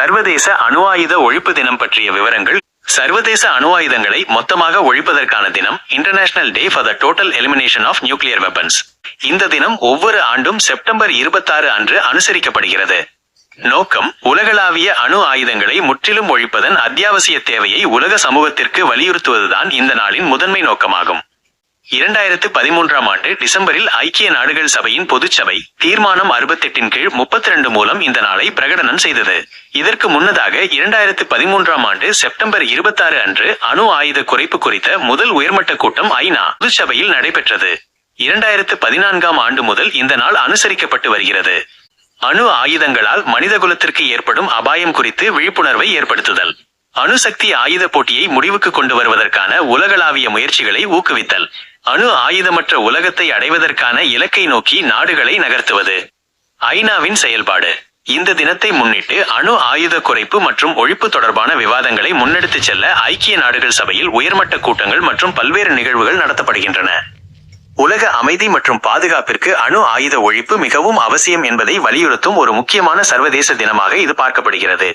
சர்வதேச அணு ஆயுத ஒழிப்பு தினம் பற்றிய விவரங்கள் சர்வதேச அணு ஆயுதங்களை மொத்தமாக ஒழிப்பதற்கான தினம் international day for the total elimination of nuclear weapons இந்த தினம் ஒவ்வொரு ஆண்டும் செப்டம்பர் இருபத்தாறு அன்று அனுசரிக்கப்படுகிறது. நோக்கம் உலகளாவிய அணு ஆயுதங்களை முற்றிலும் ஒழிப்பதன் அத்தியாவசிய தேவையை உலக சமூகத்திற்கு வலியுறுத்துவதுதான் இந்த நாளின் முதன்மை நோக்கமாகும். இரண்டாயிரத்து பதிமூன்றாம் ஆண்டு டிசம்பரில் ஐக்கிய நாடுகள் சபையின் பொதுச்சபை தீர்மானம் அறுபத்தெட்டின் கீழ் முப்பத்தி ரெண்டு மூலம் இந்த நாளை பிரகடனம் செய்தது. இதற்கு முன்னதாக இரண்டாயிரத்து பதிமூன்றாம் ஆண்டு செப்டம்பர் இருபத்தாறு அன்று அணு ஆயுத குறைப்பு குறித்த முதல் உயர்மட்ட கூட்டம் ஐநா பொதுச்சபையில் நடைபெற்றது. இரண்டாயிரத்து பதினான்காம் ஆண்டு முதல் இந்த நாள் அனுசரிக்கப்பட்டு வருகிறது. அணு ஆயுதங்களால் மனிதகுலத்திற்கு ஏற்படும் அபாயம் குறித்து விழிப்புணர்வை ஏற்படுத்துதல். அணுசக்தி ஆயுத போட்டியை முடிவுக்கு கொண்டு வருவதற்கான உலகளாவிய முயற்சிகளை ஊக்குவித்தல். அணு ஆயுதமற்ற உலகத்தை அடைவதற்கான இலக்கை நோக்கி நாடுகளை நகர்த்துவது. ஐநாவின் செயல்பாடு. இந்த தினத்தை முன்னிட்டு அணு ஆயுத குறைப்பு மற்றும் ஒழிப்பு தொடர்பான விவாதங்களை முன்னெடுத்துச் செல்ல ஐக்கிய நாடுகள் சபையில் உயர்மட்ட கூட்டங்கள் மற்றும் பல்வேறு நிகழ்வுகள் நடத்தப்படுகின்றன. உலக அமைதி மற்றும் பாதுகாப்பிற்கு அணு ஆயுத ஒழிப்பு மிகவும் அவசியம் என்பதை வலியுறுத்தும் ஒரு முக்கியமான சர்வதேச தினமாக இது பார்க்கப்படுகிறது.